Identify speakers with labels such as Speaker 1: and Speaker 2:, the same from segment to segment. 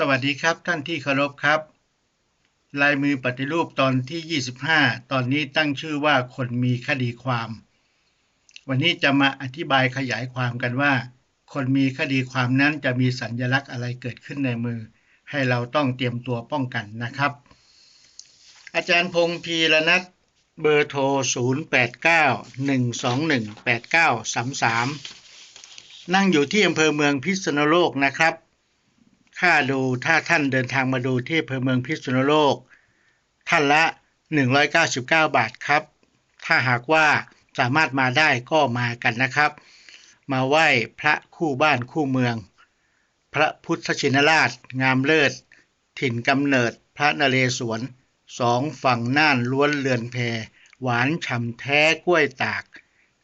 Speaker 1: สวัสดีครับท่านที่เคารพครับ ลายมือปฏิรูปตอนที่ 25 ตอนนี้ตั้งชื่อว่าคนมีคดีความ วันนี้จะมาอธิบายขยายความกันว่า คนมีคดีความนั้นจะมีสัญญลักษณ์อะไรเกิดขึ้นในมือ ให้เราต้องเตรียมตัวป้องกันนะครับ อาจารย์พงศ์พีรนัทเบอร์โทร 0891218933 นั่งอยู่ที่อำเภอเมืองพิษณุโลกนะครับ ค่าดูถ้าท่านเดินทางมาดูที่อำเภอเมืองพิษณุโลก ท่านละ 199 บาทครับ ถ้าหากว่าสามารถมาได้ก็มากันนะครับ มาไหว้พระคู่บ้านคู่เมือง พระพุทธชินราช งามเลิศ ถิ่นกำเนิดพระนเรศวรสองฝั่งน่านล้วนเรือนแพหวานฉ่ำแท้กล้วยตาก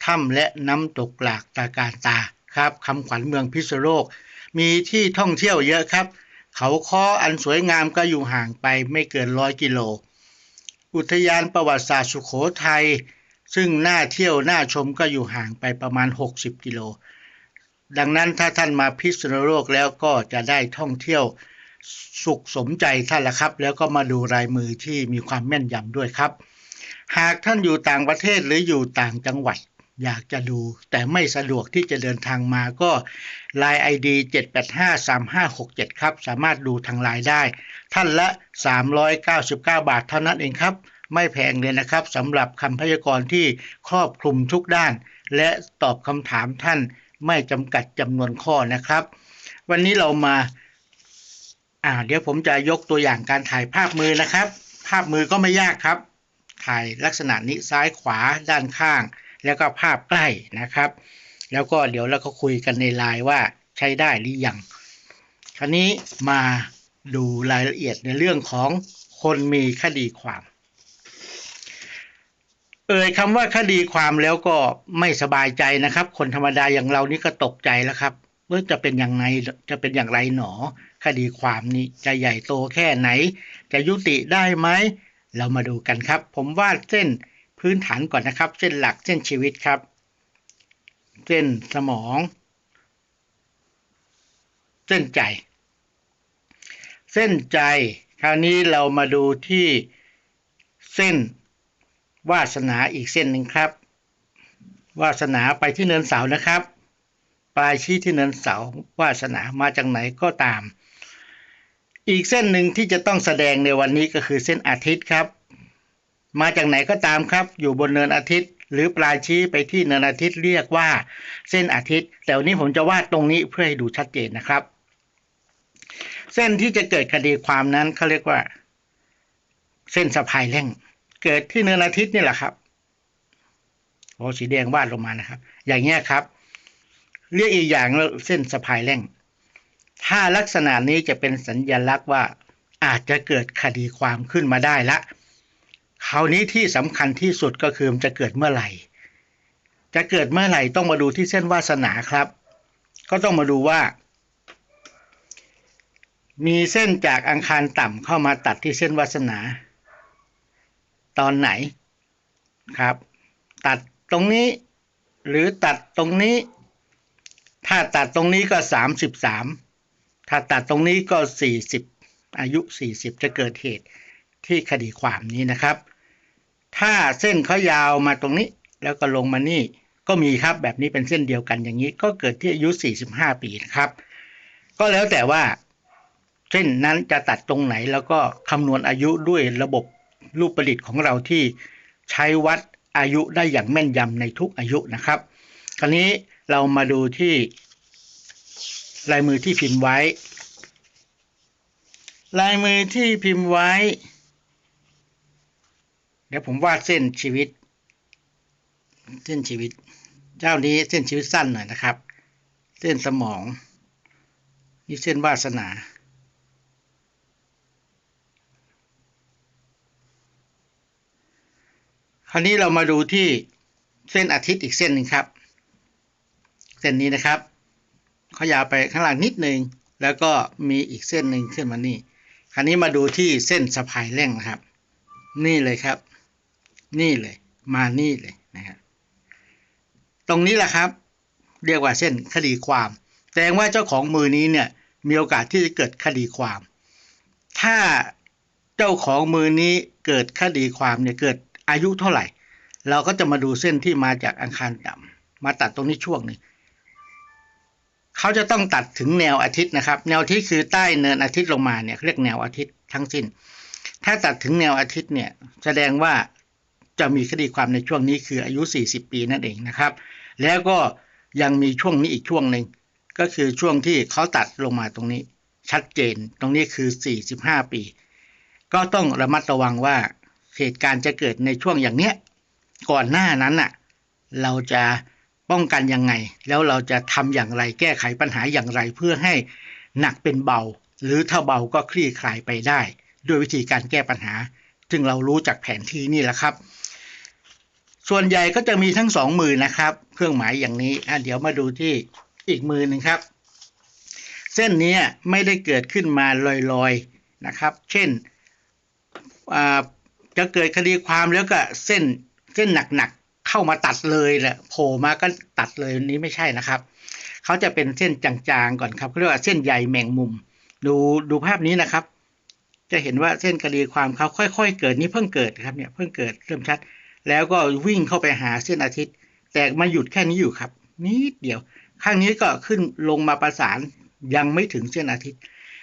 Speaker 1: ถ้ำและน้ำตกหลากตาการตาครับคำขวัญเมืองพิษณุโลก มีที่ท่องเที่ยวเยอะครับ เขาค้ออันสวยงามก็อยู่ห่างไปไม่เกินร้อยกิโล อุทยานประวัติศาสตร์สุขโขทัยซึ่งน่าเที่ยวน่าชมก็อยู่ห่างไปประมาณ 60 กิโล ดังนั้นถ้าท่านมาพิษณุโลกแล้วก็จะได้ท่องเที่ยวสุขสมใจท่านละครับ แล้วก็มาดูลายมือที่มีความแม่นยำด้วยครับ หากท่านอยู่ต่างประเทศหรืออยู่ต่างจังหวัด อยากจะดูแต่ไม่สะดวกที่จะเดินทางมาก็ Line ID 7853567 ครับ สามารถดูทางไลน์ได้ ท่านละ 399 บาทเท่านั้นเองครับ ไม่แพงเลยนะครับสำหรับคำพยากรณ์ที่ครอบคลุมทุกด้าน และตอบคำถามท่านไม่จำกัดจำนวนข้อนะครับ วันนี้เรามาอ่าเดี๋ยวผมจะยกตัวอย่างการถ่ายภาพมือนะครับ ภาพมือก็ไม่ยากครับ ถ่ายลักษณะนี้ซ้ายขวาด้านข้าง แล้วก็ภาพใกล้นะครับ แล้วก็เดี๋ยวเราก็คุยกันในไลน์ว่าใช้ได้หรือยังคราวนี้มาดูรายละเอียดในเรื่องของคนมีคดีความ เอ่ยคำว่าคดีความแล้วก็ไม่สบายใจนะครับ คนธรรมดาอย่างเรานี่ก็ตกใจแล้วครับว่าจะเป็นอย่างไรจะเป็นอย่างไรหนอ คดีความนี้จะใหญ่โตแค่ไหน จะยุติได้ไหม เรามาดูกันครับ ผมวาดเส้น พื้นฐานก่อนนะครับ เส้นหลักเส้นชีวิตครับ เส้นสมอง เส้นใจ เส้นใจ คราวนี้เรามาดูที่เส้นวาสนาอีกเส้นหนึ่งครับ วาสนาไปที่เนินเสานะครับ ปลายชี้ที่เนินเสาวาสนามาจากไหนก็ตาม อีกเส้นหนึ่งที่จะต้องแสดงในวันนี้ก็คือเส้นอาทิตย์ครับ มาจากไหนก็ตามครับ อยู่บนเนินอาทิตย์ หรือปลายชี้ไปที่เนินอาทิตย์เรียกว่าเส้นอาทิตย์ แต่วันนี้ผมจะวาดตรงนี้เพื่อให้ดูชัดเจนนะครับ เส้นที่จะเกิดคดีความนั้นเขาเรียกว่า เส้นสะพายแร่ง เกิดที่เนินอาทิตย์นี่แหละครับโอ้สีแดงวาดลงมานะครับ อย่างเงี้ยครับ เรียกอีกอย่างเส้นสะพายแร่ง ถ้าลักษณะนี้จะเป็นสัญญลักษณ์ว่าอาจจะเกิดคดีความขึ้นมาได้ละ คราวนี้ที่สำคัญที่สุดก็คือมันจะเกิดเมื่อไหร่ จะเกิดเมื่อไหร่ต้องมาดูที่เส้นวาสนาครับ ก็ต้องมาดูว่า มีเส้นจากอังคารต่ำเข้ามาตัดที่เส้นวาสนา ตอนไหนครับ ตัดตรงนี้หรือตัดตรงนี้ ถ้าตัดตรงนี้ก็ 33 ถ้าตัดตรงนี้ก็ 40 อายุ 40 จะเกิดเหตุที่คดีความนี้นะครับ ถ้าเส้นเขายาวมาตรงนี้ แล้วก็ลงมานี่ก็มีครับแบบนี้เป็นเส้นเดียวกันอย่างนี้ ก็เกิดที่อายุ 45 ปีนะครับ ก็แล้วแต่ว่า เส้นนั้นจะตัดตรงไหนแล้วก็คำนวณอายุด้วยระบบรูปประดิษฐ์ของเราที่ใช้วัดอายุได้อย่างแม่นยำในทุกอายุนะครับ คราวนี้เรามาดูที่ลายมือที่พิมพ์ไว้ ลายมือที่พิมพ์ไว้ ดี๋ยวผมวาดเส้นชีวิต เส้นชีวิต เจ้านี้เส้นชีวิตสั้นหน่อยนะครับ เส้นสมอง นี่เส้นวาสนาคราวนี้เรามาดูที่เส้นอาทิตย์อีกเส้นหนึ่งครับ เส้นนี้นะครับเขายาวไปข้างหลังนิดนึงแล้วก็มีอีกเส้นหนึ่งขึ้นมานี่ คราวนี้มาดูที่เส้นสะพายแร่งนะครับ นี่เลยครับ นี่เลย มานี่เลยนะครับตรงนี้แหละครับ เรียกว่าเส้นคดีความแสดงว่าเจ้าของมือนี้เนี่ยมีโอกาสที่จะเกิดคดีความ ถ้าเจ้าของมือนี้เกิดคดีความเนี่ยเกิดอายุเท่าไหร่ เราก็จะมาดูเส้นที่มาจากอังคารต่ำมาตัดตรงนี้ช่วงหนึ่งเขาจะต้องตัดถึงแนวอาทิตย์นะครับ แนวอาทิตย์คือใต้เนินอาทิตย์ลงมาเนี่ยเรียกแนวอาทิตย์ทั้งสิ้น ถ้าตัดถึงแนวอาทิตย์เนี่ยแสดงว่า จะมีคดีความในช่วงนี้คืออายุ 40 ปีนั่นเองนะครับ แล้วก็ยังมีช่วงนี้อีกช่วงหนึ่งก็คือช่วงที่เขาตัดลงมาตรงนี้ ชัดเจนตรงนี้คือ 45 ปี ก็ต้องระมัดระวังว่าเหตุการณ์จะเกิดในช่วงอย่างเนี้ยก่อนหน้านั้นน่ะเราจะป้องกันยังไง แล้วเราจะทำอย่างไรแก้ไขปัญหาอย่างไรเพื่อให้หนักเป็นเบา หรือถ้าเบาก็คลี่คลายไปได้ ด้วยวิธีการแก้ปัญหา ซึ่งเรารู้จากแผนที่นี่แหละครับ ส่วนใหญ่ก็จะมีทั้งสองมือนะครับ เครื่องหมายอย่างนี้อะเดี๋ยวมาดูที่อีกมือหนึ่งครับ เส้นนี้ไม่ได้เกิดขึ้นมาลอยๆนะครับ เช่นจะเกิดคดีความแล้วก็เส้นเส้นหนักๆเข้ามาตัดเลยแหละโผล่มาก็ตัดเลยนี้ไม่ใช่นะครับเขาจะเป็นเส้นจางๆก่อนครับเรียกว่าเส้นใยแมงมุม ดูดูภาพนี้นะครับ จะเห็นว่าเส้นคดีความเขาค่อย ๆ เกิดนี้เพิ่งเกิดครับเนี่ยเพิ่งเกิดเริ่มชัด แล้วก็วิ่งเข้าไปหาเส้นอาทิตย์ แต่มาหยุดแค่นี้อยู่ครับ นิดเดียว ข้างนี้ก็ขึ้นลงมาประสานยังไม่ถึงเส้นอาทิตย์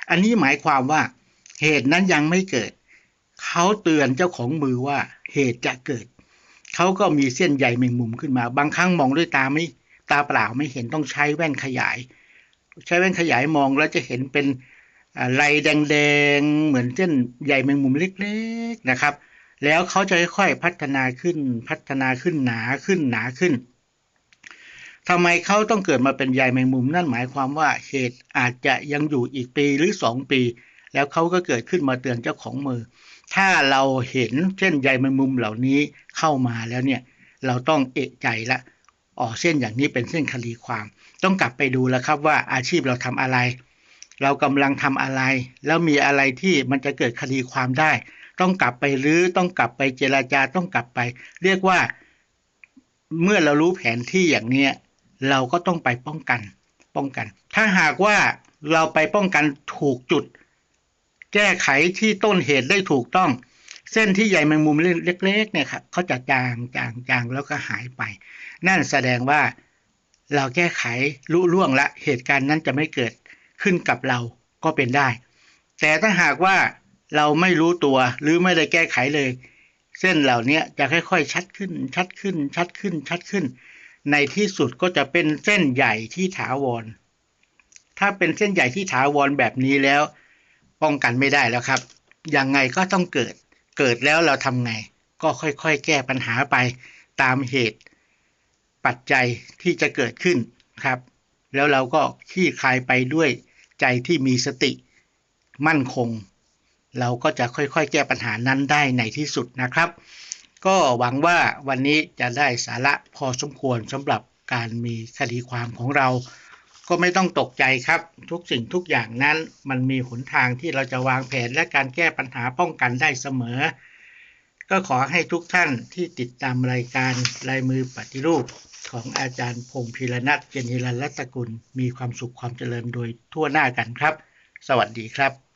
Speaker 1: อันนี้หมายความว่าเหตุนั้นยังไม่เกิด เขาเตือนเจ้าของมือว่าเหตุจะเกิด เขาก็มีเส้นใหญ่แมงมุมขึ้นมา บางครั้งมองด้วยตาไม่ตาเปล่าไม่เห็นต้องใช้แว่นขยาย ใช้แว่นขยายมองแล้วจะเห็นเป็นลายแดงๆ เหมือนเส้นใหญ่แมงมุมเล็กๆนะครับ แล้วเขาจะค่อยๆพัฒนาขึ้นพัฒนาขึ้นหนาขึ้นหนาขึ้นทำไมเขาต้องเกิดมาเป็นใยแมงมุมนั่นหมายความว่าเหตุอาจจะยังอยู่อีกปีหรือสองปี แล้วเขาก็เกิดขึ้นมาเตือนเจ้าของมือ ถ้าเราเห็นเส้นใยแมงมุมเหล่านี้เข้ามาแล้วเนี่ยเราต้องเอะใจละอ๋อเส้นอย่างนี้เป็นเส้นคดีความ ต้องกลับไปดูแล้วครับว่าอาชีพเราทำอะไร เรากำลังทำอะไร แล้วมีอะไรที่มันจะเกิดคดีความได้ ต้องกลับไปรื้อต้องกลับไปเจราจาต้องกลับไป เรียกว่าเมื่อเรารู้แผนที่อย่างเนี้ยเราก็ต้องไปป้องกันป้องกัน ถ้าหากว่าเราไปป้องกันถูกจุด แก้ไขที่ต้นเหตุได้ถูกต้อง เส้นที่ใหญ่แมงมุมเล็กๆเนี่ยครับเขาจะจางจางจางแล้วก็หายไป นั่นแสดงว่าเราแก้ไขลุล่วงละเหตุการณ์นั้นจะไม่เกิดขึ้นกับเราก็เป็นได้ แต่ถ้าหากว่า เราไม่รู้ตัวหรือไม่ได้แก้ไขเลย เส้นเหล่านี้จะค่อยๆ ชัดขึ้น ชัดขึ้น ชัดขึ้น ชัดขึ้น ในที่สุดก็จะเป็นเส้นใหญ่ที่ถาวร ถ้าเป็นเส้นใหญ่ที่ถาวรแบบนี้แล้ว ป้องกันไม่ได้แล้วครับ ยังไงก็ต้องเกิด เกิดแล้วเราทำไง ก็ค่อยๆ แก้ปัญหาไปตามเหตุ ปัจจัยที่จะเกิดขึ้นครับ แล้วเราก็ขี้คลายไปด้วยใจที่มีสติ มั่นคง เราก็จะค่อยๆ แก้ปัญหานั้นได้ในที่สุดนะครับ ก็หวังว่าวันนี้จะได้สาระพอสมควรสำหรับการมีคดีความของเรา ก็ไม่ต้องตกใจครับ ทุกสิ่งทุกอย่างนั้นมันมีหนทางที่เราจะวางแผนและการแก้ปัญหาป้องกันได้เสมอ ก็ขอให้ทุกท่านที่ติดตามรายการลายมือปฏิรูปของอาจารย์พงพิรนัทเจนิรันรัตกุล มีความสุขความเจริญโดยทั่วหน้ากันครับ สวัสดีครับ